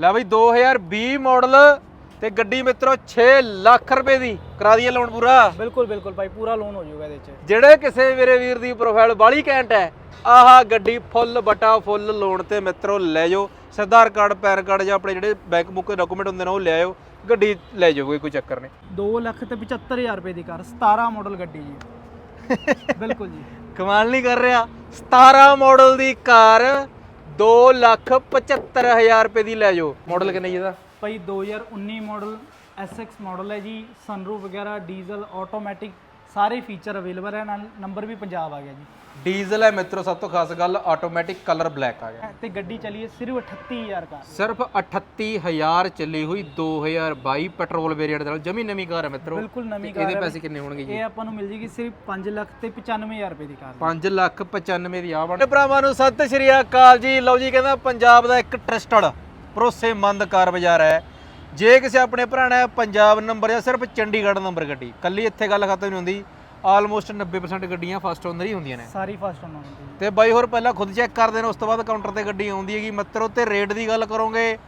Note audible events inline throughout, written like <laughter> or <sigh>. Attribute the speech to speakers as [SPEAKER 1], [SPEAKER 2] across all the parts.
[SPEAKER 1] ਲੈ ਬਈ 2020 ਮਾਡਲ ਤੇ ਗੱਡੀ ਮਿੱਤਰੋ 6 ਲੱਖ ਰੁਪਏ ਦੀ ਕਰਾ ਦਈਏ ਲੋਨ ਪੂਰਾ।
[SPEAKER 2] ਬਿਲਕੁਲ ਬਿਲਕੁਲ ਭਾਈ ਪੂਰਾ ਲੋਨ ਹੋ ਜਾਊਗਾ ਇਹਦੇ ਚ।
[SPEAKER 1] ਜਿਹੜੇ ਕਿਸੇ ਮੇਰੇ ਵੀਰ ਦੀ ਪ੍ਰੋਫਾਈਲ ਬਾਲੀ ਘੈਂਟ ਹੈ ਆਹ ਗੱਡੀ ਫੁੱਲ ਬਟਾ ਫੁੱਲ ਲੋਨ ਤੇ ਮਿੱਤਰੋ ਲੈ ਜਾਓ। ਸਿੱਧਾ ਕਾਰਡ ਪੈਨ ਕਾਰਡ ਜਾਂ ਆਪਣੇ ਜਿਹੜੇ ਬੈਂਕ ਬੁੱਕ ਡਾਕੂਮੈਂਟ ਹੁੰਦੇ ਨੇ ਉਹ ਲੈ ਆਓ ਗੱਡੀ ਲੈ ਜਾਓ ਕੋਈ ਕੋਈ ਚੱਕਰ ਨਹੀਂ।
[SPEAKER 2] 2 ਲੱਖ ਤੇ 75000 ਰੁਪਏ ਦੀ ਕਾਰ 17 ਮਾਡਲ ਗੱਡੀ ਜੀ। ਬਿਲਕੁਲ ਜੀ। <laughs>
[SPEAKER 1] ਕਮਾਲ ਨਹੀਂ ਕਰ ਰਿਹਾ। 17 ਮਾਡਲ ਦੀ ਕਾਰ 2 ਲੱਖ 75000 ਰੁਪਏ ਦੀ ਲੈ ਜਾਓ। ਮਾਡਲ ਕਿੰਨਾ ਜੀ ਇਹਦਾ?
[SPEAKER 2] ਭਾਈ 2019 ਮਾਡਲ SX ਮਾਡਲ ਹੈ ਜੀ ਸਨਰੂਫ ਵਗੈਰਾ ਡੀਜ਼ਲ ਆਟੋਮੈਟਿਕ ਸਾਰੇ ਫੀਚਰ ਅਵੇਲੇਬਲ ਹੈ, ਨਾਲ ਨੰਬਰ ਵੀ ਪੰਜਾਬ ਆ ਗਿਆ ਜੀ।
[SPEAKER 1] ਡੀਜ਼ਲ ਹੈ ਮਿੱਤਰੋ ਸਭ ਤੋਂ ਖਾਸ ਗੱਲ ਆਟੋਮੈਟਿਕ ਕਲਰ ਬਲੈਕ ਆ ਗਿਆ।
[SPEAKER 2] ਤੇ ਗੱਡੀ ਚਲੀ ਹੈ ਸਿਰਫ 38000 ਕਾਰ।
[SPEAKER 1] ਸਿਰਫ 38000 ਚੱਲੀ ਹੋਈ 2022 ਪੈਟਰੋਲ ਵੇਰੀਐਂਟ ਦੇ ਨਾਲ। ਜਮੀ ਨਵੀਂ ਕਾਰ ਹੈ ਮਿੱਤਰੋ।
[SPEAKER 2] ਬਿਲਕੁਲ ਨਵੀਂ
[SPEAKER 1] ਇਹਦੇ
[SPEAKER 2] ਕਾਰ ਹੈ
[SPEAKER 1] ਪੈਸੇ ਕਿੰਨੇ ਹੋਣਗੇ ਜੀ?
[SPEAKER 2] ਇਹ ਆਪਾਂ ਨੂੰ ਮਿਲ ਜੇਗੀ ਸਿਰਫ 5 ਲੱਖ ਤੇ 95000 ਰੁਪਏ ਦੀ ਕਾਰ
[SPEAKER 1] 5 ਲੱਖ 95 ਦੀ ਆ ਬਣ। ਭਰਾਵਾਂ ਨੂੰ ਸਤਿ ਸ਼੍ਰੀ ਅਕਾਲ ਜੀ। ਲਓ ਜੀ ਕਹਿੰਦਾ ਪੰਜਾਬ ਦਾ ਇੱਕ ਟਰਸਟਡ ਭਰੋਸੇਮੰਦ ਕਾਰ ਬਾਜ਼ਾਰ ਹੈ। ਜੇ ਕਿਸੇ ਆਪਣੇ ਭਰਾ ਨੇ ਪੰਜਾਬ ਨੰਬਰ ਜਾਂ ਸਿਰਫ ਚੰਡੀਗੜ੍ਹ ਨੰਬਰ ਗੱਡੀ ਕੱਲੀ ਇੱਥੇ ਗੱਲ ਖਤਮ ਨਹੀਂ ਹੁੰਦੀ। ਆਲਮੋਸਟ 90% ਗੱਡੀਆਂ ਫਸਟ ਓਨਰ ਹੀ ਹੁੰਦੀਆਂ ਨੇ।
[SPEAKER 2] ਸਾਰੀ ਫਸਟ ਓਨਰ ਹੁੰਦੀ ਹੈ।
[SPEAKER 1] ਤੇ ਬਾਈ ਹੋਰ ਪਹਿਲਾਂ ਖੁਦ ਚੈੱਕ ਕਰਦੇ ਨੇ ਉਸ ਤੋਂ ਬਾਅਦ ਕਾਊਂਟਰ ਤੇ ਗੱਡੀ ਆਉਂਦੀ ਹੈਗੀ। ਮਿੱਤਰੋ ਤੇ ਰੇਟ ਦੀ ਗੱਲ ਕਰੋਗੇ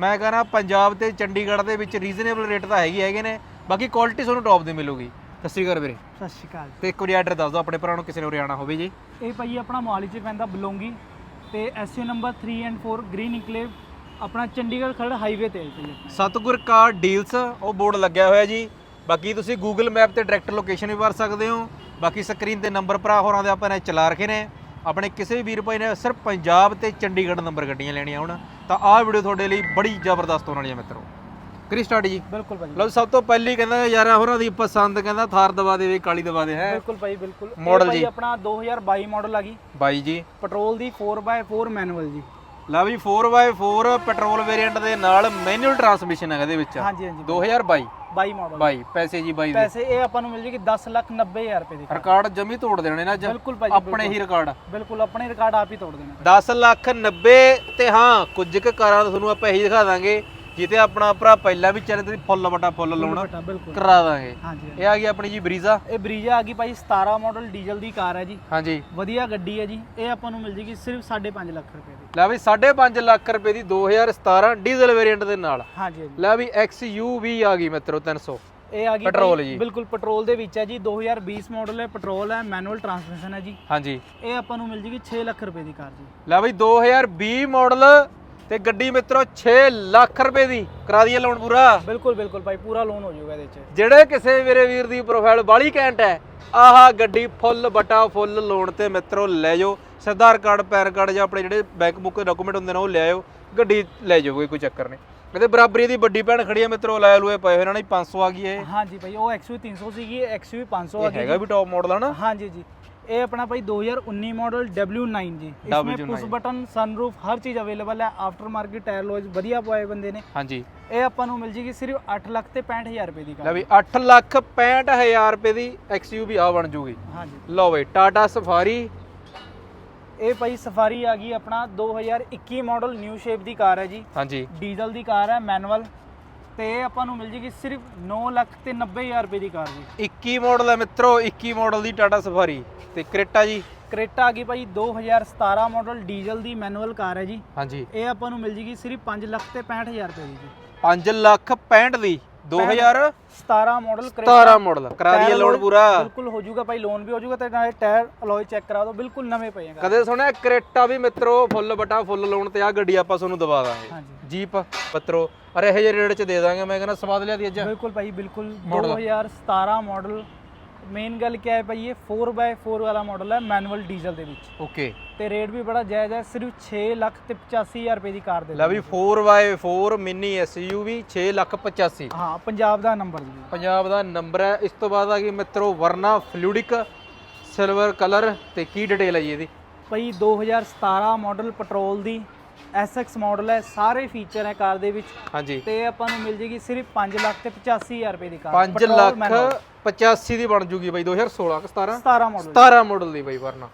[SPEAKER 1] ਮੈਂ ਕਹਿੰਦਾ ਪੰਜਾਬ ਤੇ ਚੰਡੀਗੜ੍ਹ ਦੇ ਵਿੱਚ ਰੀਜ਼ਨੇਬਲ ਰੇਟ ਤਾਂ ਹੈਗੀ ਹੈਗੇ ਨੇ। ਬਾਕੀ ਕੁਆਲਿਟੀ ਤੁਹਾਨੂੰ ਟੌਪ ਦੀ ਮਿਲੂਗੀ। ਸਤਿ ਸ਼੍ਰੀ ਅਕਾਲ ਵੀਰੇ।
[SPEAKER 2] ਸਤਿ ਸ਼੍ਰੀ ਅਕਾਲ
[SPEAKER 1] ਤੇ ਇੱਕ ਵਾਰੀ ਐਡਰੈਸ ਦੱਸ ਦਿਓ ਆਪਣੇ ਭਰਾ ਨੂੰ ਕਿਸੇ ਨੇ ਉਰੇ ਹੋਵੇ ਜੀ।
[SPEAKER 2] ਇਹ ਭਾਈ ਆਪਣਾ ਮੋਹਾਲੀ 'ਚ ਪੈਂਦਾ ਬਲੋਂਗੀ। ਤੇ ਐਸਯੂ ਨੰਬਰ 3 ਐਂਡ 4 ਗ੍ਰੀਨ ਇਨਕਲੇਵ ਆਪਣਾ ਚੰਡੀਗੜ੍ਹ ਖਰੜ ਹਾਈਵੇ ਤੇ।
[SPEAKER 1] ਸਤਗੁਰ ਕਾਰ ਡੀਲਸ ਉਹ ਬੋਰਡ ਲੱਗਿਆ ਹੋਇਆ ਜੀ। ਬਾਕੀ ਤੁਸੀਂ ਗੂਗਲ ਮੈਪ ਤੇ ਡਾਇਰੈਕਟ ਲੋਕੇਸ਼ਨ ਵੀ ਭਰ ਸਕਦੇ ਹੋ। ਬਾਕੀ ਸਕਰੀਨ ਤੇ ਨੰਬਰ ਭਰਾ ਹੋਰਾਂ ਦੇ ਆਪਾਂ ਨੇ ਚਲਾ ਰੱਖੇ ਨੇ। ਆਪਣੇ ਕਿਸੇ ਵੀ ਵੀਰ ਭਾਈ ਨੇ ਸਿਰਫ ਪੰਜਾਬ ਤੇ ਚੰਡੀਗੜ੍ਹ ਨੰਬਰ ਗੱਡੀਆਂ ਲੈਣੀਆਂ ਹੁਣ ਤਾਂ ਆਹ ਵੀਡੀਓ ਤੁਹਾਡੇ ਲਈ ਬੜੀ ਜ਼ਬਰਦਸਤ ਹੋਣ ਵਾਲੀ ਹੈ ਮਿੱਤਰੋ। ਕਰੀ ਸਟਾਰਟ ਜੀ।
[SPEAKER 2] ਬਿਲਕੁਲ ਭਾਈ।
[SPEAKER 1] ਲਓ ਸਭ ਤੋਂ ਪਹਿਲੀ ਕਹਿੰਦਾ ਯਾਰਾ ਹੋਰਾਂ ਦੀ ਪਸੰਦ ਕਹਿੰਦਾ ਥਾਰ ਦਵਾ ਦੇ ਕਾਲੀ ਦਵਾ ਦੇ ਹੈ?
[SPEAKER 2] ਬਿਲਕੁਲ ਭਾਈ ਬਿਲਕੁਲ। ਭਾਈ
[SPEAKER 1] ਜੀ।
[SPEAKER 2] ਆਪਣਾ 2022 ਮਾਡਲ ਆ ਗਈ।
[SPEAKER 1] ਬਾਈ ਜੀ।
[SPEAKER 2] ਪੈਟਰੋਲ ਦੀ 4x4 ਮੈਨੂਅਲ ਜੀ।
[SPEAKER 1] ਲੈ ਵੀ 4x4 ਪੈਟਰੋਲ ਵੇਰੀਐਂਟ ਦੇ ਨਾਲ ਮੈਨੂਅਲ ਟਰਾਂਸਮਿਸ਼ਨ ਹੈ ਇਹਦੇ ਵਿੱਚ।
[SPEAKER 2] ਹਾਂਜੀ ਹਾਂਜੀ।
[SPEAKER 1] 2022
[SPEAKER 2] 22 ਮਾਡਲ
[SPEAKER 1] ਬਾਈ ਪੈਸੇ ਜੀ ਬਾਈ ਦੇ।
[SPEAKER 2] ਪੈਸੇ ਇਹ ਆਪਾਂ ਨੂੰ ਮਿਲ ਜੇਗੀ 10 ਲੱਖ 90000 ਰੁਪਏ ਦੀ ਕਾਰ।
[SPEAKER 1] ਰਿਕਾਰਡ ਜਮੀ ਤੋੜ ਦੇਣੇ ਨਾ
[SPEAKER 2] ਬਿਲਕੁਲ ਭਾਈ
[SPEAKER 1] ਆਪਣੇ ਹੀ ਰਿਕਾਰਡ
[SPEAKER 2] ਬਿਲਕੁਲ ਆਪਣੇ ਰਿਕਾਰਡ ਆਪ ਹੀ ਤੋੜ ਦੇਣਾ।
[SPEAKER 1] 10 ਲੱਖ 90 ਤੇ ਹਾਂ ਕੁਝ ਕੁ ਕਾਰਾਂ ਤੁਹਾਨੂੰ ਆਪਾਂ ਇਹੀ ਦਿਖਾ ਦਾਂਗੇ। ਜਿੱਤੇ ਆਪਣਾ ਭਰਾ ਪਹਿਲਾਂ ਵੀ ਚੱਲੇ ਤੇ ਫੁੱਲ ਬਟਾ ਫੁੱਲ ਲਾਉਣਾ
[SPEAKER 2] ਬਟਾ ਬਿਲਕੁਲ।
[SPEAKER 1] ਕਰਾ ਦਾਂਗੇ।
[SPEAKER 2] ਹਾਂਜੀ ਹਾਂਜੀ।
[SPEAKER 1] ਇਹ ਆ ਗਈ ਆਪਣੀ ਜੀ ਬਰੀਜ਼ਾ।
[SPEAKER 2] ਇਹ ਬਰੀਜਾ ਆ ਗਈ ਭਾਈ 17 ਮਾਡਲ ਡੀਜ਼ਲ ਦੀ ਕਾਰ ਹੈ ਜੀ।
[SPEAKER 1] ਹਾਂਜੀ।
[SPEAKER 2] ਵਧੀਆ ਗੱਡੀ ਹੈ ਜੀ। ਇਹ ਆਪਾਂ ਨੂੰ ਮਿਲ ਜੇਗੀ ਸਿਰਫ 5.5 ਲੱਖ ਰੁਪਏ ਦੀ।
[SPEAKER 1] ਲੈ ਵੀ 5.5 ਲੱਖ ਰੁਪਏ ਦੀ 2017 ਡੀਜ਼ਲ ਵੇਰੀਐਂਟ ਦੇ ਨਾਲ।
[SPEAKER 2] ਹਾਂਜੀ ਹਾਂਜੀ।
[SPEAKER 1] ਲੈ ਵੀ XUV ਆ ਗਈ ਮਿੱਤਰੋ 300
[SPEAKER 2] ਇਹ ਆ ਗਈ
[SPEAKER 1] ਪੈਟਰੋਲ
[SPEAKER 2] ਭਾਈ,
[SPEAKER 1] ਜੀ।
[SPEAKER 2] ਬਿਲਕੁਲ ਪੈਟਰੋਲ ਦੇ ਵਿੱਚ ਹੈ ਜੀ। 2020 ਮਾਡਲ ਹੈ ਪੈਟਰੋਲ ਹੈ ਮੈਨੂਅਲ ਟਰਾਂਸਮਿਸ਼ਨ ਹੈ ਜੀ।
[SPEAKER 1] ਹਾਂਜੀ।
[SPEAKER 2] ਇਹ ਆਪਾਂ ਨੂੰ ਮਿਲ ਜੇਗੀ 6 ਲੱਖ ਰੁਪਏ ਦੀ ਕਾਰ ਜੀ।
[SPEAKER 1] ਲੈ ਵੀ 2020 ਮਾਡਲ ਤੇ ਗੱਡੀ ਮਿੱਤਰੋ 6 ਲੱਖ ਰੁਪਏ ਦੀ ਕਰਾ ਦਈਏ ਲੋਨ ਪੂਰਾ।
[SPEAKER 2] ਬਿਲਕੁਲ ਬਿਲਕੁਲ ਭਾਈ ਪੂਰਾ ਲੋਨ ਹੋ ਜਾਊਗਾ ਇਹਦੇ 'ਚ।
[SPEAKER 1] ਜਿਹੜੇ ਕਿਸੇ ਮੇਰੇ ਵੀਰ ਦੀ ਪ੍ਰੋਫਾਈਲ ਬਾਲੀ ਘੈਂਟ ਹੈ ਆਹ ਗੱਡੀ ਫੁੱਲ ਬਟਾ ਫੁੱਲ ਲੋਨ ਤੇ ਮਿੱਤਰੋ ਲੈ ਜਾਓ। ਸਿੱਧਾ ਕਾਰਡ ਪੈਨ ਕਾਰਡ ਜਾਂ ਆਪਣੇ ਜਿਹੜੇ ਬੈਂਕ ਬੁੱਕ ਡਾਕੂਮੈਂਟ ਹੁੰਦੇ ਨੇ ਉਹ ਲੈ ਆਓ ਗੱਡੀ ਲੈ ਜਾਓ ਕੋਈ ਚੱਕਰ ਨਹੀਂ। ਇਹਦੇ ਬਰਾਬਰੀ ਦੀ ਵੱਡੀ ਭੈਣ ਖੜੀ ਹੈ ਮਿੱਤਰੋ ਲੈ ਲੂਏ ਪਏ ਹੋਏ ਇਹਨਾਂ ਨੇ 500 ਆ ਗਈ ਇਹ।
[SPEAKER 2] ਹਾਂਜੀ ਭਾਈ ਉਹ XUV 300 ਸੀਗੀ XUV 500 ਆ ਗਈ
[SPEAKER 1] ਹੈਗਾ ਵੀ ਟੌਪ ਮਾਡਲ ਹੈ ਨਾ।
[SPEAKER 2] ਹਾਂਜੀ ਜੀ। ਇਹ ਆਪਣਾ ਭਾਈ 2019 ਮਾਡਲ W9 ਜੀ।
[SPEAKER 1] ਇਸਮੇ
[SPEAKER 2] ਪੁਸ਼ ਬਟਨ ਸਨਰੂਫ ਹਰ ਚੀਜ਼ ਅਵੇਲੇਬਲ ਹੈ। ਆਫਟਰ ਮਾਰਕੀਟ ਟਾਇਰ ਲੋਜ ਵਧੀਆ ਪਵਾਏ ਬੰਦੇ ਨੇ।
[SPEAKER 1] ਹਾਂਜੀ।
[SPEAKER 2] ਇਹ ਆਪਾਂ ਨੂੰ ਮਿਲ ਜੇਗੀ ਸਿਰਫ 8 ਲੱਖ ਤੇ 65000 ਰੁਪਏ ਦੀ
[SPEAKER 1] ਲੈ ਵੀ 8 ਲੱਖ 65000 ਰੁਪਏ ਦੀ XUV ਆ ਬਣ ਜੂਗੀ।
[SPEAKER 2] ਹਾਂਜੀ।
[SPEAKER 1] ਲਓ ਵੇ ਟਾਟਾ ਸਫਾਰੀ
[SPEAKER 2] ਇਹ ਭਾਈ ਸਫਾਰੀ ਆ ਗਈ ਆਪਣਾ 2021 ਮਾਡਲ ਨਿਊ ਸ਼ੇਪ ਦੀ ਕਾਰ ਹੈ ਜੀ।
[SPEAKER 1] ਹਾਂਜੀ।
[SPEAKER 2] ਡੀਜ਼ਲ ਦੀ ਕਾਰ ਹੈ ਮੈਨੂਅਲ ਤੇ ਇਹ ਆਪਾਂ ਨੂੰ ਮਿਲ ਜੇਗੀ ਸਿਰਫ 9 ਲੱਖ ਤੇ 90000 ਰੁਪਏ ਦੀ ਕਾਰ ਜੀ।
[SPEAKER 1] 21 ਮਾਡਲ ਹੈ ਮਿੱਤਰੋ 21 ਮਾਡਲ ਦੀ ਟਾਟਾ ਸਫਾਰੀ ਤੇ ਕ੍ਰੇਟਾ ਜੀ।
[SPEAKER 2] ਕ੍ਰੇਟਾ ਆ ਗਈ ਭਾਈ 2017 ਮਾਡਲ ਡੀਜ਼ਲ ਦੀ ਮੈਨੂਅਲ ਕਾਰ ਹੈ ਜੀ।
[SPEAKER 1] ਹਾਂਜੀ।
[SPEAKER 2] ਇਹ ਆਪਾਂ ਨੂੰ ਮਿਲ ਜੇਗੀ ਸਿਰਫ 5 ਲੱਖ ਤੇ 65000 ਰੁਪਏ ਦੀ ਜੀ।
[SPEAKER 1] 5 ਲੱਖ 65 ਦੀ। 2017
[SPEAKER 2] 17 ਮਾਡਲ
[SPEAKER 1] ਮਾਡਲ ਕਰਾ ਦਈਏ ਲੋਨ ਪੂਰਾ।
[SPEAKER 2] ਬਿਲਕੁਲ ਹੋ ਜਾਊਗਾ ਭਾਈ ਲੋਨ ਵੀ ਹੋ ਜਾਊਗਾ ਤੇ ਨਾਲੇ ਟਾਇਰ ਅਲੋਏ ਚੈੱਕ ਕਰਾ ਦਿਓ ਬਿਲਕੁਲ ਨਵੇਂ ਪਏ ਆ।
[SPEAKER 1] ਕਦੇ ਸੁਣਿਆ ਕ੍ਰੇਟਾ ਵੀ ਮਿੱਤਰੋ ਫੁੱਲ ਬਟਾ ਫੁੱਲ ਲੋਨ ਤੇ ਆ ਗੱਡੀ ਆਪਾਂ ਤੁਹਾਨੂੰ ਦਵਾ ਦਾਂਗੇ। ਜੀਪ ਮਿੱਤਰੋ ਅਰੇ ਇਹ ਜਿਹੇ ਰੇਟ ਚ ਦੇ ਦਾਂਗੇ ਮੈਂ ਕਹਿੰਦਾ ਸਵਾਦ ਲਿਆ ਦੀ ਅੱਜ।
[SPEAKER 2] ਬਿਲਕੁਲ ਭਾਈ ਬਿਲਕੁਲ।
[SPEAKER 1] Model।
[SPEAKER 2] 2017 ਮਾਡਲ ਮੇਨ ਗੱਲ ਕੀ ਹੈ ਭਾਈ ਇਹ 4x4 ਵਾਲਾ ਮਾਡਲ ਹੈ ਮੈਨੂਅਲ ਡੀਜ਼ਲ ਦੇ ਵਿੱਚ।
[SPEAKER 1] ਓਕੇ
[SPEAKER 2] ਤੇ ਰੇਟ ਵੀ ਬੜਾ ਜਾਇਜ਼ ਹੈ ਸਿਰਫ 6 ਲੱਖ ਤੇ 85000 ਰੁਪਏ ਦੀ ਕਾਰ ਦੇ
[SPEAKER 1] ਲੈ ਵੀ 4x4 ਮਿੰਨੀ SUV 6 ਲੱਖ 85
[SPEAKER 2] ਹਾਂ ਪੰਜਾਬ ਦਾ ਨੰਬਰ ਜੀ।
[SPEAKER 1] ਪੰਜਾਬ ਦਾ ਨੰਬਰ ਹੈ। ਇਸ ਤੋਂ ਬਾਅਦ ਆ ਗਈ ਮਿੱਤਰੋ ਵਰਨਾ ਫਲੂਡਿਕ ਸਿਲਵਰ ਕਲਰ ਤੇ ਕੀ ਡਿਟੇਲ ਹੈ ਜੀ ਇਹਦੀ?
[SPEAKER 2] ਭਾਈ 2017 ਮਾਡਲ ਪੈਟਰੋਲ ਦੀ SX ਮਾਡਲ ਹੈ ਸਾਰੇ ਫੀਚਰ ਹੈ ਕਾਰ ਦੇ ਵਿੱਚ
[SPEAKER 1] ਹਾਂਜੀ।
[SPEAKER 2] ਤੇ ਆਪਾਂ ਨੂੰ ਮਿਲ ਜੇਗੀ ਸਿਰਫ 5 ਲੱਖ ਤੇ 85000 ਰੁਪਏ ਦੀ ਕਾਰ।
[SPEAKER 1] 5
[SPEAKER 2] Petrol
[SPEAKER 1] ਲੱਖ
[SPEAKER 2] manual।
[SPEAKER 1] 85 ਦੀ ਬਣ ਜੂਗੀ ਬਾਈ 2016 ਕਿ 17
[SPEAKER 2] 17 ਮਾਡਲ
[SPEAKER 1] 17 ਮਾਡਲ ਦੀ ਬਾਈ ਵਰਨਾ।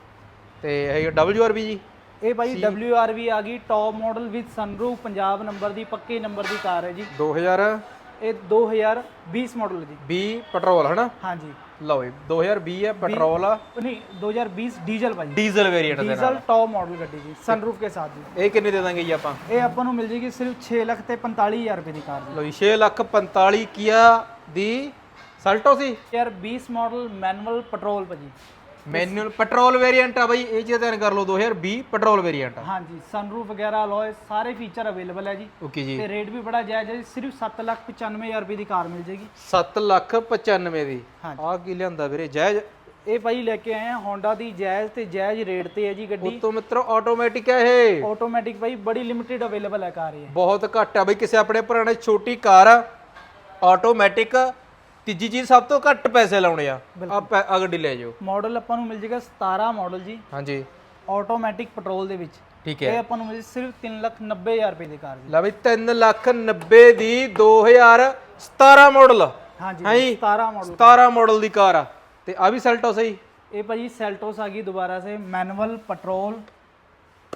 [SPEAKER 1] ਤੇ ਇਹ WRV ਜੀ?
[SPEAKER 2] ਇਹ ਭਾਈ WRV ਆ ਗਈ top model with sunroof Punjab number ਦੀ ਪੱਕੇ ਨੰਬਰ ਦੀ ਕਾਰ ਹੈ ਜੀ।
[SPEAKER 1] 2020
[SPEAKER 2] ਇਹ 2020 ਮਾਡਲ ਜੀ।
[SPEAKER 1] ਪੈਟਰੋਲ ਹਨਾ?
[SPEAKER 2] ਹਾਂਜੀ।
[SPEAKER 1] ਲਓ ਜੀ 2020 ਹੈ ਪੈਟਰੋਲ ਆ।
[SPEAKER 2] नहीं 2020 ਡੀਜ਼ਲ ਭਾਜੀ
[SPEAKER 1] ਡੀਜ਼ਲ ਵੇਰੀਐਂਟ ਦੇ
[SPEAKER 2] ਡੀਜ਼ਲ
[SPEAKER 1] ਨਾਲ
[SPEAKER 2] ਟੌਪ ਮਾਡਲ ਗੱਡੀ ਜੀ ਸਨਰੂਫ ਕੇ ਸਾਥ ਜੀ।
[SPEAKER 1] ਇਹ ਕਿੰਨੇ ਦੇ ਦਾਂਗੇ ਜੀ ਆਪਾਂ?
[SPEAKER 2] ਇਹ ਆਪਾਂ ਨੂੰ ਮਿਲ ਜੇਗੀ ਸਿਰਫ 6 ਲੱਖ ਤੇ 45000 ਰੁਪਏ ਦੀ ਕਾਰ
[SPEAKER 1] ਲਓ ਜੀ 6 ਲੱਖ 45 ਕੀਆ ਦੀ ਸਲਟੋ ਸੀ?
[SPEAKER 2] ਜੀ ਯਾਰ 20 ਮਾਡਲ ਮੈਨੂਅਲ ਪੈਟਰੋਲ ਭਾਜੀ।
[SPEAKER 1] ਮੈਨੂਅਲ ਪੈਟਰੋਲ ਵੇਰੀਐਂਟ ਆ ਬਾਈ ਇਹ ਚੀਜ਼ ਧਿਆਨ ਕਰ ਲਓ 2020 ਪੈਟਰੋਲ ਵੇਰੀਐਂਟ ਆ।
[SPEAKER 2] ਹਾਂਜੀ ਸਨਰੂਫ ਵਗੈਰਾ ਅਲੋਏ ਸਾਰੇ ਫੀਚਰ ਅਵੇਲੇਬਲ ਹੈ ਜੀ।
[SPEAKER 1] ਓਕੇ ਜੀ।
[SPEAKER 2] ਤੇ ਰੇਟ ਵੀ ਬੜਾ ਜਾਇਜ਼ ਹੈ ਜੀ, ਸਿਰਫ 795000 ਰੁਪਏ ਦੀ ਕਾਰ ਮਿਲ ਜੇਗੀ
[SPEAKER 1] 7 ਲੱਖ 95 ਦੀ?
[SPEAKER 2] ਹਾਂਜੀ।
[SPEAKER 1] ਆ ਕੀ ਲਿਆਂਦਾ ਵੀਰੇ ਜਾਇਜ਼?
[SPEAKER 2] ਇਹ ਭਾਈ ਲੈ ਕੇ ਆਏ ਆ ਹੋਂਡਾ ਦੀ ਜਾਇਜ਼ ਤੇ ਜਾਇਜ਼ ਰੇਟ ਤੇ ਹੈ ਜੀ ਗੱਡੀ।
[SPEAKER 1] ਉਤੋਂ ਮਿੱਤਰੋ ਆਟੋਮੈਟਿਕ ਹੈ ਇਹ।
[SPEAKER 2] ਆਟੋਮੈਟਿਕ ਭਾਈ ਬੜੀ ਲਿਮਿਟਿਡ ਅਵੇਲੇਬਲ ਹੈ ਕਾਰ ਇਹ।
[SPEAKER 1] ਬਹੁਤ ਘੱਟ ਆ ਬਈ ਕਿਸੇ ਆਪਣੇ ਨੇ ਛੋਟੀ ਕਾਰ ਆਟੋਮੈਟਿਕ ਤੀਜੀ ਚੀਜ਼ ਸਭ ਤੋਂ ਘੱਟ ਪੈਸੇ ਲਾਉਣੇ ਆ। ਆ ਪੈ- ਆ ਗੱਡੀ ਲੈ ਜਾਓ
[SPEAKER 2] ਮਾਡਲ ਆਪਾਂ ਨੂੰ ਮਿਲ ਜੇਗਾ 17 ਮਾਡਲ ਜੀ।
[SPEAKER 1] ਹਾਂਜੀ।
[SPEAKER 2] ਆਟੋਮੈਟਿਕ ਪੈਟਰੋਲ ਦੇ ਵਿੱਚ।
[SPEAKER 1] ਠੀਕ
[SPEAKER 2] ਇਹ
[SPEAKER 1] ਹੈ।
[SPEAKER 2] ਆਪਾਂ ਨੂੰ ਮਿਲ ਸਿਰਫ 390000 ਰੁਪਏ ਦੀ ਕਾਰ ਜੀ।
[SPEAKER 1] ਲੈ ਬਈ 3 ਲੱਖ 90 ਦੀ 2017 ਮਾਡਲ।
[SPEAKER 2] ਹਾਂਜੀ
[SPEAKER 1] ਹਾਂਜੀ।
[SPEAKER 2] 17 ਮਾਡਲ।
[SPEAKER 1] 17 ਮਾਡਲ ਦੀ ਕਾਰ ਆ। ਤੇ ਆ ਵੀ ਸੈਲਟੋ ਸਹੀ?
[SPEAKER 2] ਇਹ ਭਾਜੀ ਸੈਲਟੋਸ ਆ ਗਈ ਦੁਬਾਰਾ ਸੇ। ਮੈਨੂਅਲ ਪੈਟਰੋਲ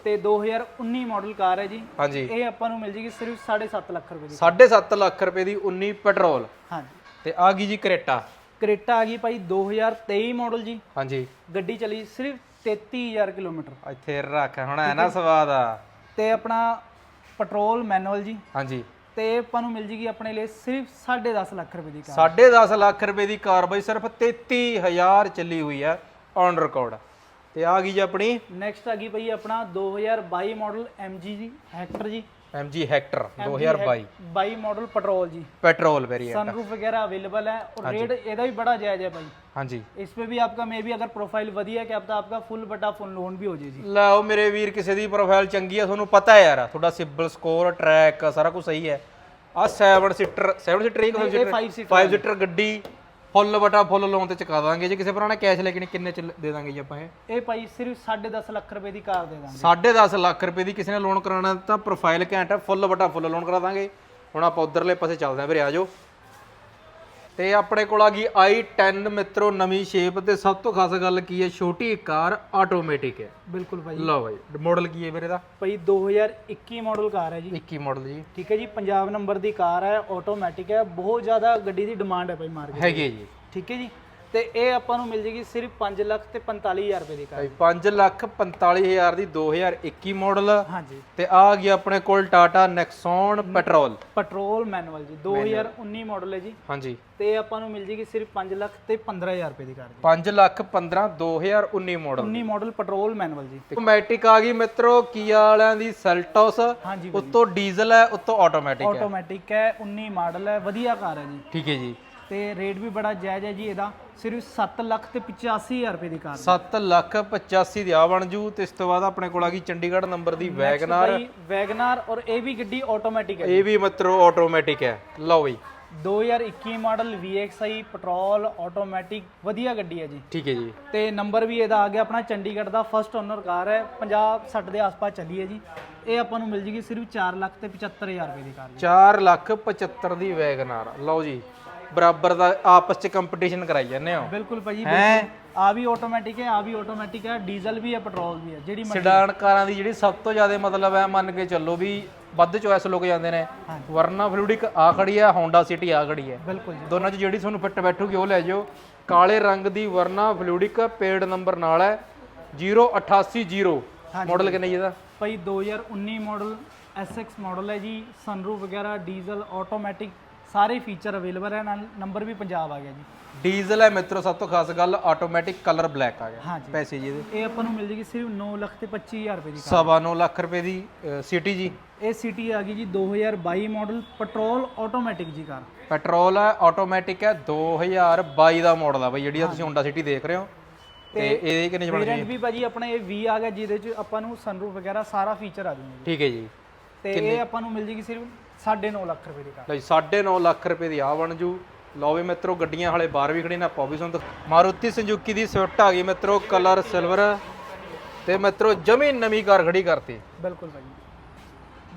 [SPEAKER 2] ਤੇ 2019 ਮਾਡਲ ਕਾਰ ਹੈ ਜੀ।
[SPEAKER 1] ਹਾਂਜੀ।
[SPEAKER 2] ਇਹ ਆਪਾਂ ਨੂੰ ਮਿਲ ਜੇਗੀ ਸਿਰਫ 7.5 ਲੱਖ ਰੁਪਏ ਦੀ।
[SPEAKER 1] 7.5 ਲੱਖ ਰੁਪਏ ਦੀ 19 ਪੈਟਰੋਲ
[SPEAKER 2] ਹਾਂਜੀ।
[SPEAKER 1] ਤੇ ਆ ਗਈ ਜੀ ਕਰੇਟਾ।
[SPEAKER 2] ਕਰੇਟਾ ਆ ਗਈ ਭਾਈ 2023 ਮਾਡਲ ਜੀ।
[SPEAKER 1] ਹਾਂਜੀ।
[SPEAKER 2] ਗੱਡੀ ਚਲੀ ਸਿਰਫ 33000 ਕਿਲੋਮੀਟਰ।
[SPEAKER 1] ਇੱਥੇ ਰੱਖ ਹੁਣ ਹੈ ਨਾ ਸਵਾਦ ਆ।
[SPEAKER 2] ਤੇ ਆਪਣਾ ਪੈਟਰੋਲ ਮੈਨੂਅਲ ਜੀ।
[SPEAKER 1] ਹਾਂਜੀ।
[SPEAKER 2] ਤੇ ਆਪਾਂ ਨੂੰ ਮਿਲ ਜੇਗੀ ਆਪਣੇ ਲਈ ਸਿਰਫ 10.5 ਲੱਖ ਰੁਪਏ ਦੀ ਕਾਰ।
[SPEAKER 1] 10.5 ਲੱਖ ਰੁਪਏ ਦੀ ਕਾਰ ਬਈ ਸਿਰਫ 33000 ਚੱਲੀ ਹੋਈ ਹੈ ਔਨ ਰਿਕਾਰਡ ਤੇ ਆ ਗਈ ਜੀ ਆਪਣੀ
[SPEAKER 2] ਨੈਕਸਟ ਆ ਗਈ ਭਾਈ ਆਪਣਾ 2022 ਮਾਡਲ MG ਜੀ ਹੈਕਟਰ ਜੀ।
[SPEAKER 1] MG ਹੈਕਟਰ 2022
[SPEAKER 2] 22 ਮਾਡਲ ਪੈਟਰੋਲ ਜੀ।
[SPEAKER 1] पेट्रोल वेरिएंट
[SPEAKER 2] सनरूफ वगैरह अवेलेबल है और रेट ਇਹਦਾ ਵੀ ਬੜਾ ਜਾਇਜ਼ ਹੈ ਭਾਈ
[SPEAKER 1] हाँ जी
[SPEAKER 2] इस पे भी आपका मे भी अगर प्रोफाइल वधिया है कि आपका आपका फुल बटा फुल लोन भी हो
[SPEAKER 1] जाए ਮੇਰੇ ਵੀਰ ਕਿਸੇ ਦੀ ਪ੍ਰੋਫਾਈਲ ਚੰਗੀ ਆ ਤੁਹਾਨੂੰ ਪਤਾ ਯਾਰ ਤੁਹਾਡਾ ਸਿਬਲ ਸਕੋਰ ਟਰੈਕ ਸਾਰਾ ਕੁਝ ਸਹੀ ਹੈ। ਆ 7 ਸੀਟਰ 7 ਸੀਟਰ ਇਹ 5 ਸੀਟਰ 5 ਸੀਟਰ ਗੱਡੀ ਫੁੱਲ ਬਟਾ ਫੁੱਲ ਲੋਨ ਤੇ ਚੁਕਾ ਦਾਂਗੇ ਜੇ ਕਿਸੇ ਭਰਾ ਨੇ ਕੈਸ਼ ਲੈ ਕੇ ਕਿੰਨੇ ਚ ਦੇ ਦਾਂਗੇ ਜੀ ਆਪਾਂ ਇਹ?
[SPEAKER 2] ਇਹ ਭਾਈ ਸਿਰਫ 10.5 ਲੱਖ ਰੁਪਏ ਦੀ ਕਾਰ ਦੇ ਦਾਂਗੇ।
[SPEAKER 1] 10.5 ਲੱਖ ਰੁਪਏ ਦੀ ਕਿਸੇ ਨੇ ਲੋਨ ਕਰਾਉਣਾ ਤਾਂ ਪ੍ਰੋਫਾਈਲ ਘੈਂਟ ਫੁੱਲ ਬਟਾ ਫੁੱਲ ਲੋਨ ਕਰਾ ਦਾਂਗੇ। ਹੁਣ ਆਪਾਂ ਉਧਰਲੇ ਪਾਸੇ ਚੱਲਦੇ ਆਂ ਵੀਰੇ ਆਜੋ ਤੇ ਆਪਣੇ ਕੋਲ ਆ ਗਈ i10 ਮਿੱਤਰੋ ਨਵੀਂ ਸ਼ੇਪ ਤੇ ਸਭ ਤੋਂ ਖਾਸ ਗੱਲ ਕੀ ਹੈ? ਛੋਟੀ ਕਾਰ ਆਟੋਮੈਟਿਕ ਹੈ।
[SPEAKER 2] ਬਿਲਕੁਲ ਭਾਈ।
[SPEAKER 1] ਲਓ ਬਾਈ ਮਾਡਲ ਕੀ ਹੈ ਵੀਰੇ ਦਾ?
[SPEAKER 2] ਭਾਈ 2021 ਮਾਡਲ ਕਾਰ ਹੈ ਜੀ।
[SPEAKER 1] 21 ਮਾਡਲ ਜੀ।
[SPEAKER 2] ਠੀਕ ਹੈ ਜੀ ਪੰਜਾਬ ਨੰਬਰ ਦੀ ਕਾਰ ਹੈ ਆਟੋਮੈਟਿਕ ਹੈ। ਬਹੁਤ ਜ਼ਿਆਦਾ ਗੱਡੀ ਦੀ ਡਿਮਾਂਡ ਹੈ ਭਾਈ ਮਾਰਕੀਟ
[SPEAKER 1] ਹੈਗੇ ਜੀ।
[SPEAKER 2] ਠੀਕ ਹੈ ਜੀ। ਤੇ ਇਹ ਆਪਾਂ ਨੂੰ ਮਿਲ ਜੇਗੀ ਸਿਰਫ 5 ਲੱਖ ਤੇ 45000 ਰੁਪਏ ਦੀ ਕਾਰ।
[SPEAKER 1] ਭਾਈ 5 ਲੱਖ 45000 ਦੀ 2021 ਮਾਡਲ
[SPEAKER 2] ਹਾਂਜੀ।
[SPEAKER 1] ਤੇ ਆ ਗਿਆ ਆਪਣੇ ਕੋਲ Tata Nexon petrol
[SPEAKER 2] petrol manual ਜੀ 2019 ਮਾਡਲ ਹੈ ਜੀ।
[SPEAKER 1] ਹਾਂਜੀ।
[SPEAKER 2] ਤੇ ਇਹ ਆਪਾਂ ਨੂੰ ਮਿਲ ਜੇਗੀ ਸਿਰਫ 5 ਲੱਖ ਤੇ 15000 ਰੁਪਏ ਦੀ ਕਾਰ ਜੀ।
[SPEAKER 1] 5 lakh 15 2019 model
[SPEAKER 2] 19 model petrol manual ਜੀ।
[SPEAKER 1] ਆਟੋਮੈਟਿਕ ਆ ਗਈ ਮਿੱਤਰੋ ਕੀਆ ਵਾਲਿਆਂ ਦੀ ਸੈਲਟੋਸ ਉੱਤੋਂ ਡੀਜ਼ਲ ਹੈ ਉੱਤੋਂ ਆਟੋਮੈਟਿਕ ਹੈ।
[SPEAKER 2] ਆਟੋਮੈਟਿਕ ਹੈ 19 ਮਾਡਲ ਹੈ ਵਧੀਆ ਕਾਰ ਹੈ ਜੀ।
[SPEAKER 1] ਠੀਕ ਹੈ ਜੀ।
[SPEAKER 2] ਤੇ ਰੇਟ ਵੀ ਬੜਾ ਜਾਇਜ਼ ਹੈ ਜੀ ਇਹਦਾ ਸਿਰਫ 7 ਲੱਖ ਤੇ 85000 ਰੁਪਏ ਦੀ ਕਾਰ
[SPEAKER 1] 7 ਲੱਖ 85 ਦੀ ਆ ਬਣ ਜੂ ਤੇ ਇਸ ਤੋਂ ਬਾਅਦ ਆਪਣੇ ਕੋਲ ਆ ਗਈ ਚੰਡੀਗੜ੍ਹ ਨੰਬਰ ਦੀ ਵੈਗਨਾਰ।
[SPEAKER 2] ਵੈਗਨਾਰ ਔਰ ਇਹ ਵੀ ਗੱਡੀ ਆਟੋਮੈਟਿਕ ਹੈ
[SPEAKER 1] ਇਹ ਵੀ ਮਿੱਤਰੋ ਆਟੋਮੈਟਿਕ ਹੈ। ਲਓ ਬਈ।
[SPEAKER 2] 2021 ਮਾਡਲ VXI ਪੈਟਰੋਲ ਆਟੋਮੈਟਿਕ ਵਧੀਆ ਗੱਡੀ ਹੈ ਜੀ।
[SPEAKER 1] ਠੀਕ ਹੈ ਜੀ।
[SPEAKER 2] ਤੇ ਨੰਬਰ ਵੀ ਇਹਦਾ ਆ ਗਿਆ ਆਪਣਾ ਚੰਡੀਗੜ੍ਹ ਦਾ ਫਰਸਟ ਓਨਰ ਕਾਰ ਹੈ। 50 60 ਦੇ ਆਸ-ਪਾਸ ਚੱਲੀ ਹੈ ਜੀ। ਇਹ ਆਪਾਂ ਨੂੰ ਮਿਲ ਜੇਗੀ ਸਿਰਫ 4 ਲੱਖ ਤੇ 75000 ਰੁਪਏ ਦੀ ਕਾਰ ਜੀ।
[SPEAKER 1] 4 ਲੱਖ 75 ਦੀ ਵੈਗਨਾਰ। ਲਓ ਜੀ। ਬਰਾਬਰ ਦਾ ਆਪਸ ਚ ਕੰਪੀਟੀਸ਼ਨ ਕਰਾਈ ਜਾਂਦੇ ਹੋ।
[SPEAKER 2] ਬਿਲਕੁਲ ਭਾਜੀ
[SPEAKER 1] ਹੈ?
[SPEAKER 2] ਆ ਵੀ ਆਟੋਮੈਟਿਕ ਹੈ ਆ ਵੀ ਆਟੋਮੈਟਿਕ ਹੈ ਡੀਜ਼ਲ ਵੀ ਹੈ ਪੈਟਰੋਲ ਵੀ ਹੈ ਜਿਹੜੀ ਮਰਜ਼ੀ।
[SPEAKER 1] ਸਿਡਾਨ ਕਾਰਾਂ ਦੀ ਜਿਹੜੀ ਸਭ ਤੋਂ ਜ਼ਿਆਦਾ ਮਤਲਬ ਹੈ ਮੰਨ ਕੇ ਚੱਲੋ ਵੀ ਵੱਧ ਚੋਇਸ ਲੋਕ ਜਾਂਦੇ ਨੇ।
[SPEAKER 2] ਹਾਂਜੀ।
[SPEAKER 1] ਵਰਨਾ ਫਲੂਡਿਕ ਆ ਖੜੀ ਹੈ ਹੋਂਡਾ ਸਿਟੀ ਆ ਖੜੀ ਹੈ।
[SPEAKER 2] ਬਿਲਕੁਲ ਜੀ।
[SPEAKER 1] ਦੋਨਾਂ 'ਚ ਜਿਹੜੀ ਤੁਹਾਨੂੰ ਫਿੱਟ ਬੈਠੂਗੀ ਉਹ ਲੈ ਜਾਓ। ਕਾਲੇ ਰੰਗ ਦੀ ਵਰਨਾ ਫਲੂਡਿਕ ਪੇਡ ਨੰਬਰ ਨਾਲ ਹੈ 0880 ਮਾਡਲ ਕਿੰਨਾ ਜੀ ਇਹਦਾ?
[SPEAKER 2] ਭਾਈ 2019 ਮਾਡਲ SX ਮਾਡਲ ਹੈ ਜੀ ਸਨਰੂਫ ਵਗੈਰਾ ਡੀਜ਼ਲ ਆਟੋਮੈਟਿਕ ਸਾਰੇ ਫੀਚਰ ਅਵੇਲੇਬਲ ਹੈ ਨਾਲ ਨੰਬਰ ਵੀ ਪੰਜਾਬ ਆ ਗਿਆ ਜੀ।
[SPEAKER 1] ਡੀਜ਼ਲ ਹੈ ਮਿੱਤਰੋ ਸਭ ਤੋਂ ਖਾਸ ਗੱਲ ਆਟੋਮੈਟਿਕ ਕਲਰ ਬਲੈਕ ਆ ਗਿਆ।
[SPEAKER 2] ਹਾਂਜੀ
[SPEAKER 1] ਪੈਸੇ ਜੀ ਇਹਦੇ।
[SPEAKER 2] ਇਹ ਆਪਾਂ ਨੂੰ ਮਿਲ ਜੇਗੀ ਸਿਰਫ 9 ਲੱਖ ਤੇ 25000 ਰੁਪਏ ਦੀ ਕਾਰ।
[SPEAKER 1] ਸਵਾ ਨੌ ਲੱਖ ਰੁਪਏ ਦੀ ਸਿਟੀ ਜੀ।
[SPEAKER 2] ਇਹ ਸਿਟੀ ਆ ਗਈ ਜੀ 2022 ਮਾਡਲ ਪੈਟਰੋਲ ਆਟੋਮੈਟਿਕ ਜੀ ਕਾਰ।
[SPEAKER 1] ਪੈਟਰੋਲ ਹੈ ਆਟੋਮੈਟਿਕ ਹੈ 2022 ਦਾ ਮਾਡਲ ਆ ਬਈ ਜਿਹੜੀ ਆ ਤੁਸੀਂ ਹੋਂਡਾ ਸਿਟੀ ਦੇਖ ਰਹੇ ਹੋ। ਤੇ ਇਹਦੇ ਕਿੰਨੇ ਚ ਬਣ
[SPEAKER 2] ਵੇਰੀਐਂਟ ਵੀ ਭਾਜੀ ਆਪਣੇ ਇਹ 20 ਆ ਗਿਆ ਜਿਹਦੇ ਚ ਆਪਾਂ ਨੂੰ ਸਨਰੂਫ ਵਗੈਰਾ ਸਾਰਾ ਫੀਚਰ ਆ ਜੂਗਾ
[SPEAKER 1] ਠੀਕ ਹੈ ਜੀ।
[SPEAKER 2] ਤੇ ਇਹ ਆਪਾਂ ਨੂੰ ਮਿਲ ਜੇਗੀ ਸਿਰਫ 9.5 ਲੱਖ ਰੁਪਏ ਦੀ ਕਾਰ।
[SPEAKER 1] ਲਓ ਜੀ 9.5 ਲੱਖ ਰੁਪਏ ਦੀ ਆ ਬਣ ਜੂ। ਲਓ ਵੀ ਮਿੱਤਰੋ ਗੱਡੀਆਂ ਹਾਲੇ ਬਾਹਰ ਵੀ ਖੜੀਆਂ ਨੇ ਆਪਾਂ ਵੀ ਤੁਹਾਨੂੰ ਦਿਖਾ- ਮਾਰੂਤੀ ਸੰਜੂਕੀ ਦੀ ਸਵਿਫਟ ਆ ਗਈ ਮਿੱਤਰੋ ਕਲਰ ਸਿਲਵਰ। ਤੇ ਮਿੱਤਰੋ ਜਮੀ ਨਵੀਂ ਕਾਰ ਖੜੀ ਕਰਤੀ।
[SPEAKER 2] ਬਿਲਕੁਲ ਭਾਜੀ।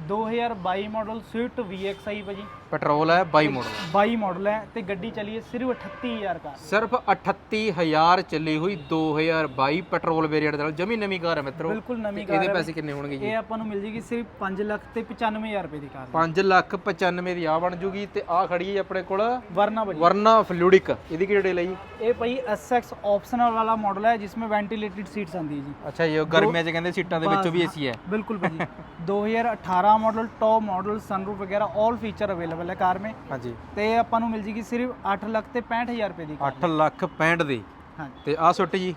[SPEAKER 2] 2022 ਮਾਡਲ ਸਵਿਫਟ VXi ਭਾਜੀ
[SPEAKER 1] ਪੈਟਰੋਲ ਹੈ 22 ਮਾਡਲ।
[SPEAKER 2] 22 ਮਾਡਲ ਹੈ ਤੇ ਗੱਡੀ ਚੱਲੀ ਹੈ ਸਿਰਫ 38000 ਦਾ
[SPEAKER 1] ਸਿਰਫ 38000 ਚੱਲੀ ਹੋਈ 2022 ਪੈਟਰੋਲ ਵੇਰੀਐਂਟ ਦੇ ਨਾਲ। ਜਮੀ ਨਵੀਂ ਕਾਰ ਹੈ ਮਿੱਤਰੋ।
[SPEAKER 2] ਬਿਲਕੁਲ ਨਵੀਂ ਕਾਰ
[SPEAKER 1] ਇਹਦੇ ਪੈਸੇ ਕਿੰਨੇ ਹੋਣਗੇ ਜੀ?
[SPEAKER 2] ਇਹ ਆਪਾਂ ਨੂੰ ਮਿਲ ਜੇਗੀ ਸਿਰਫ 5 ਲੱਖ ਤੇ 95000 ਰੁਪਏ ਦੀ ਕਾਰ
[SPEAKER 1] 5 ਲੱਖ 95 ਦੀ ਆ ਬਣ ਜੂਗੀ ਤੇ ਆ ਖੜੀ ਹੈ ਆਪਣੇ ਕੋਲ
[SPEAKER 2] ਵਰਨਾ ਭਾਜੀ
[SPEAKER 1] ਵਰਨਾ ਫਲੂਡਿਕ। ਇਹਦੀ ਕੀ ਡਿਟੇਲ ਹੈ ਜੀ?
[SPEAKER 2] ਇਹ ਭਾਈ SX ਆਪਸ਼ਨਲ ਵਾਲਾ ਮਾਡਲ ਹੈ ਜਿਸ ਵਿੱਚ ਵੈਂਟੀਲੇਟਡ ਸੀਟਸ ਆਂਦੀ ਹੈ ਜੀ।
[SPEAKER 1] ਅੱਛਾ ਜੀ ਗਰਮੀਆਂ 'ਚ ਕਹਿੰਦੇ ਸੀਟਾਂ ਦੇ ਵਿੱਚੋਂ ਵੀ ਏਸੀ ਹੈ।
[SPEAKER 2] ਬਿਲਕੁਲ ਭਾਜੀ 2018 ਮਾਡਲ ਟੌਪ ਮਾਡਲ ਸਨਰੂਫ ਵਗੈਰਾ 올 ਫੀਚਰ ਅਵੇਲੇਬਲ ਹੈ ਕਾਰ ਮੇ।
[SPEAKER 1] ਹਾਂਜੀ।
[SPEAKER 2] ਤੇ ਆਪਾਂ ਨੂੰ ਮਿਲ ਜੇਗੀ ਸਿਰਫ 8 ਲੱਖ ਤੇ 65000 ਰੁਪਏ ਦੀ ਕਾਰ
[SPEAKER 1] 8 ਲੱਖ 65 ਦੀ।
[SPEAKER 2] ਹਾਂ।
[SPEAKER 1] ਤੇ ਆ ਸੁੱਟ ਜੀ?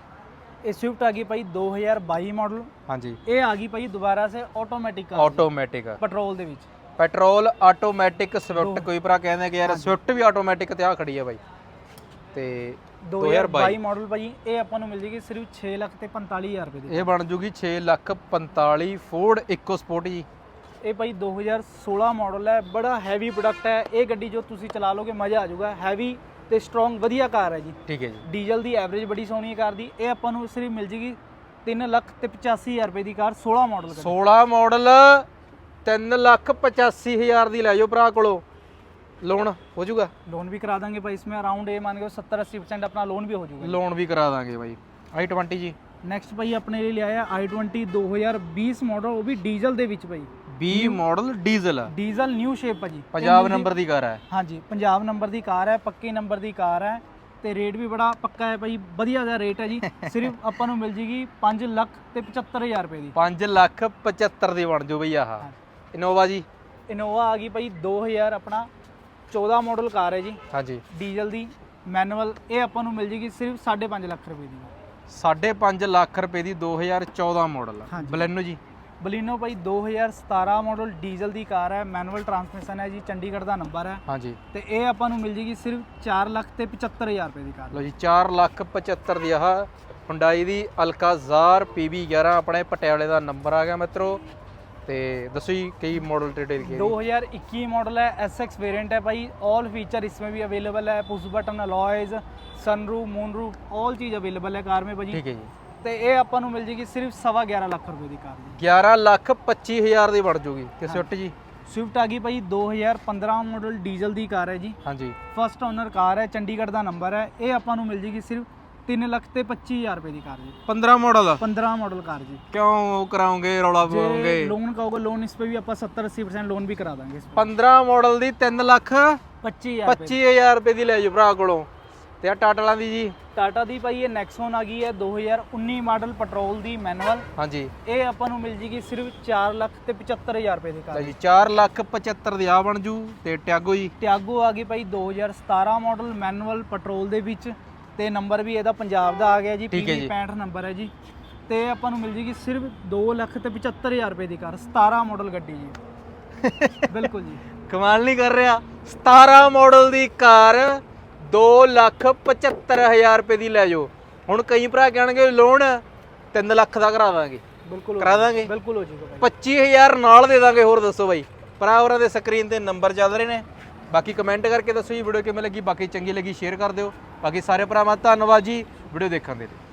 [SPEAKER 2] ਇਹ ਸਵਿਫਟ ਆ ਗਈ ਭਾਈ 2022 ਮਾਡਲ
[SPEAKER 1] ਹਾਂਜੀ।
[SPEAKER 2] ਇਹ ਆ ਗਈ ਭਾਈ ਦੁਬਾਰਾ ਸੇ ਆਟੋਮੈਟਿਕ
[SPEAKER 1] ਆਟੋਮੈਟਿਕ
[SPEAKER 2] ਪੈਟਰੋਲ ਦੇ ਵਿੱਚ।
[SPEAKER 1] Petrol automatic Swift. ਕੋਈ ਭਰਾ ਕਹਿੰਦੇ ਕਿ ਯਾਰ ਸਵਿਫਟ ਵੀ ਆਟੋਮੈਟਿਕ ਤੇ ਆ ਖੜੀ ਹੈ ਬਾਈ। ਤੇ
[SPEAKER 2] 2022 ਮਾਡਲ ਭਾਈ ਇਹ ਆਪਾਂ ਨੂੰ ਮਿਲ ਜੇਗੀ ਸਿਰਫ 6 ਲੱਖ ਤੇ 45000 ਰੁਪਏ ਦੀ।
[SPEAKER 1] ਇਹ ਬਣ ਜੂਗੀ 6 ਲੱਖ 45 ਫੋਰਡ ਇਕੋ ਸਪੋਰਟ ਜੀ।
[SPEAKER 2] ਇਹ ਭਾਈ 2016 ਮਾਡਲ ਹੈ ਬੜਾ ਹੈਵੀ ਪ੍ਰੋਡਕਟ ਹੈ। ਇਹ ਗੱਡੀ ਜੋ ਤੁਸੀਂ ਚਲਾ ਲੋਗੇ ਮਜ਼ਾ ਆ ਜਾਊਗਾ। ਹੈਵੀ ਤੇ ਸਟਰੋਂਗ ਵਧੀਆ ਕਾਰ ਹੈ ਜੀ।
[SPEAKER 1] ਠੀਕ ਹੈ ਜੀ।
[SPEAKER 2] ਡੀਜ਼ਲ ਦੀ ਐਵਰੇਜ ਬੜੀ ਸੋਹਣੀ ਹੈ ਕਾਰ ਦੀ। ਇਹ ਆਪਾਂ ਨੂੰ ਸਿਰਫ ਮਿਲ ਜੇਗੀ 3 ਲੱਖ ਤੇ 85000 ਰੁਪਏ ਦੀ ਕਾਰ 16 ਮਾਡਲ
[SPEAKER 1] 16 ਮਾਡਲ 3 ਲੱਖ 85000 ਦੀ ਲੈ ਜਾਓ ਭਰਾ ਕੋਲੋਂ। ਲੋਨ ਹੋ ਜਾਊਗਾ?
[SPEAKER 2] ਲੋਨ ਵੀ ਕਰਾ ਦਾਂਗੇ ਭਾਈ ਇਸਮੇ ਅਰਾਊਂਡ ਇਹ ਮੰਨ ਕੇ 70 80% ਆਪਣਾ ਲੋਨ ਵੀ ਹੋ ਜਾਊਗਾ
[SPEAKER 1] ਲੋਨ ਵੀ ਕਰਾ ਦਾਂਗੇ ਭਾਈ। I20 ਜੀ।
[SPEAKER 2] ਨੈਕਸਟ ਭਾਈ ਆਪਣੇ ਲਈ ਲਿਆਇਆ ਆਈ i20 2020 ਮਾਡਲ ਉਹ ਵੀ ਡੀਜ਼ਲ ਦੇ ਵਿੱਚ ਭਾਈ।
[SPEAKER 1] 20 model diesel
[SPEAKER 2] diesel new shape ਭਾਜੀ
[SPEAKER 1] ਪੰਜਾਬ ਨੰਬਰ ਦੀ ਕਾਰ ਹੈ
[SPEAKER 2] ਹਾਂਜੀ ਪੰਜਾਬ ਨੰਬਰ ਦੀ ਕਾਰ ਹੈ ਪੱਕੇ ਨੰਬਰ ਦੀ ਕਾਰ ਹੈ ਤੇ ਰੇਟ ਵੀ ਬੜਾ ਪੱਕਾ ਹੈ ਭਾਈ ਵਧੀਆ ਦਾ ਰੇਟ ਹੈ ਜੀ। <laughs> ਸਿਰਫ ਆਪਾਂ ਨੂੰ ਮਿਲ ਜੇਗੀ 5 ਲੱਖ ਤੇ 75000 ਰੁਪਏ ਦੀ।
[SPEAKER 1] 5 ਲੱਖ 75 ਦੀ ਬਣ ਜਾਓ ਬਈ ਆਹ। ਇਨੋਵਾ ਜੀ।
[SPEAKER 2] ਇਨੋਵਾ ਆ ਗਈ ਭਾਈ 2000 ਆਪਣਾ 14 ਮਾਡਲ ਕਾਰ ਹੈ ਜੀ।
[SPEAKER 1] ਹਾਂਜੀ
[SPEAKER 2] ਡੀਜ਼ਲ ਦੀ ਮੈਨੂਅਲ ਇਹ ਆਪਾਂ ਨੂੰ ਮਿਲ ਜੇਗੀ ਸਿਰਫ 5.5 ਲੱਖ ਰੁਪਏ ਦੀ।
[SPEAKER 1] 5.5 ਲੱਖ ਰੁਪਏ ਦੀ 2014 ਮਾਡਲ। ਬਲੈਨੋ ਜੀ।
[SPEAKER 2] ਬਲੀਨੋ ਭਾਈ 2017 ਮਾਡਲ ਡੀਜ਼ਲ ਦੀ ਕਾਰ ਹੈ ਮੈਨੂਅਲ ਟਰਾਂਸਮਿਸ਼ਨ ਹੈ ਜੀ ਚੰਡੀਗੜ੍ਹ ਦਾ ਨੰਬਰ ਹੈ
[SPEAKER 1] ਹਾਂਜੀ
[SPEAKER 2] ਤੇ ਇਹ ਆਪਾਂ ਨੂੰ ਮਿਲ ਜੇਗੀ ਸਿਰਫ 4 ਲੱਖ ਤੇ 75000 ਰੁਪਏ ਦੀ ਕਾਰ
[SPEAKER 1] ਲੋ ਜੀ 4 ਲੱਖ 75 ਦੀ ਆਹ ਹੁੰਡਾਈ ਦੀ ਅਲਕਾਜ਼ਾਰ PB11 ਆਪਣੇ ਪਟਿਆਲੇ ਦਾ ਨੰਬਰ ਆ ਗਿਆ ਮਿੱਤਰੋ ਤੇ ਦੱਸੋ ਜੀ ਕਈ ਮਾਡਲ ਡਿਟੇਲ ਕੀ ਹੈ ਜੀ?
[SPEAKER 2] 2021 मॉडल है SX वेरिएंट है भाई ऑल फीचर इसमें भी अवेलेबल है push button alloys sunroof moonroof all चीज़ अवेलेबल है कार में भाजी
[SPEAKER 1] ਠੀਕ ਹੈ ਜੀ
[SPEAKER 2] ਤੇ ਇਹ ਆਪਾਂ ਨੂੰ ਮਿਲ ਜੇਗੀ ਸਿਰਫ ਸਵਾ 11 ਲੱਖ ਰੁਪਏ ਦੀ ਕਾਰ ਦੀ
[SPEAKER 1] 11 ਲੱਖ 25 ਹਜ਼ਾਰ ਦੀ ਬਣ ਜੂਗੀ ਤੇ ਸਵਿਫਟ ਜੀ?
[SPEAKER 2] ਸਵਿਫਟ ਆ ਗਈ ਭਾਈ 2015 ਮਾਡਲ ਡੀਜ਼ਲ ਦੀ ਕਾਰ ਹੈ ਜੀ।
[SPEAKER 1] ਹਾਂਜੀ।
[SPEAKER 2] ਫਸਟ ਓਨਰ ਕਾਰ ਹੈ ਚੰਡੀਗੜ੍ਹ ਦਾ ਨੰਬਰ ਹੈ। ਇਹ ਆਪਾਂ ਨੂੰ ਮਿਲ ਜੇਗੀ ਸਿਰਫ 3 ਲੱਖ ਤੇ 25000 ਰੁਪਏ ਦੀ ਕਾਰ ਜੀ।
[SPEAKER 1] 15 ਮਾਡਲ
[SPEAKER 2] 15 ਮਾਡਲ ਕਾਰ ਜੀ।
[SPEAKER 1] ਕਿਉਂ ਉਹ ਕਰਾਉਂਗੇ ਰੌਲਾ ਪਾਉਂਗੇ?
[SPEAKER 2] ਜੇ ਲੋਨ ਕਹੋਗੇ ਲੋਨ ਇਸ पे भी ਆਪਾਂ 70 80% ਲੋਨ ਵੀ ਕਰਾ ਦਾਂਗੇ ਇਸ
[SPEAKER 1] 15 ਮਾਡਲ ਦੀ 3 ਲੱਖ
[SPEAKER 2] 25000 ਰੁਪਏ
[SPEAKER 1] 25000 ਰੁਪਏ ਦੀ ਲੈ ਜਾਓ ਭਰਾ ਕੋਲੋਂ। ਤੇ ਆ ਟਾਟਲਾਂ ਦੀ ਜੀ?
[SPEAKER 2] ਟਾਟਾ ਦੀ ਭਾਈ ਇਹ ਨੈਕਸਨ ਆ ਗਈ ਹੈ 2019 ਮਾਡਲ ਪੈਟਰੋਲ ਦੀ ਮੈਨੂਅਲ।
[SPEAKER 1] ਹਾਂਜੀ।
[SPEAKER 2] ਇਹ ਆਪਾਂ ਨੂੰ ਮਿਲ ਜੇਗੀ ਸਿਰਫ 4 ਲੱਖ ਤੇ 75000 ਰੁਪਏ ਦੀ ਕਾਰ
[SPEAKER 1] ਜੀ 4 ਲੱਖ 75 ਦੀ ਆ ਬਣ ਜੂ ਤੇ ਟਿਆਗੋ ਜੀ?
[SPEAKER 2] ਟਿਆਗੋ ਆ ਗਈ ਭਾਈ 2017 ਮਾਡਲ ਮੈਨੂਅਲ ਪੈਟਰੋਲ ਦੇ ਵਿੱਚ। ਤੇ ਨੰਬਰ ਵੀ ਇਹਦਾ ਪੰਜਾਬ ਦਾ ਆ ਗਿਆ ਜੀ
[SPEAKER 1] ਜੀ।
[SPEAKER 2] 65 ਨੰਬਰ ਹੈ ਜੀ। ਤੇ ਆਪਾਂ ਨੂੰ ਮਿਲ ਜੇਗੀ ਸਿਰਫ 2 ਲੱਖ ਤੇ 75000 ਰੁਪਏ ਦੀ ਕਾਰ 17 ਮਾਡਲ ਗੱਡੀ ਜੀ। <laughs> ਬਿਲਕੁਲ ਜੀ।
[SPEAKER 1] ਕਮਾਲ ਨਹੀਂ ਕਰ ਰਿਹਾ। 17 ਮਾਡਲ ਦੀ ਕਾਰ 2 ਲੱਖ 75000 ਰੁਪਏ ਦੀ ਲੈ ਜਾਓ। ਹੁਣ ਕਈ ਭਰਾ ਕਹਿਣਗੇ ਲੋਨ 3 ਲੱਖ ਦਾ ਕਰਾ ਦਾਂਗੇ।
[SPEAKER 2] ਬਿਲਕੁਲ
[SPEAKER 1] ਕਰਾ ਦਾਂਗੇ?
[SPEAKER 2] ਬਿਲਕੁਲ ਹੋ ਜਾਊਗਾ ਭਾਈ।
[SPEAKER 1] 25000 ਨਾਲ ਦੇ ਦਾਂਗੇ ਹੋਰ ਦੱਸੋ ਬਾਈ। ਭਰਾ ਹੋਰਾਂ ਦੇ ਸਕਰੀਨ ਤੇ ਨੰਬਰ ਚੱਲ ਰਹੇ ਨੇ। ਬਾਕੀ ਕਮੈਂਟ ਕਰਕੇ ਦੱਸੋ ਜੀ ਵੀਡੀਓ ਕਿਵੇਂ ਲੱਗੀ? ਬਾਕੀ ਚੰਗੀ ਲੱਗੀ ਸ਼ੇਅਰ ਕਰ ਦਿਓ। ਬਾਕੀ ਸਾਰੇ ਭਰਾਵਾਂ ਧੰਨਵਾਦ ਜੀ। ਵੀਡੀਓ ਦੇਖਣ ਦੇ ਲਈ।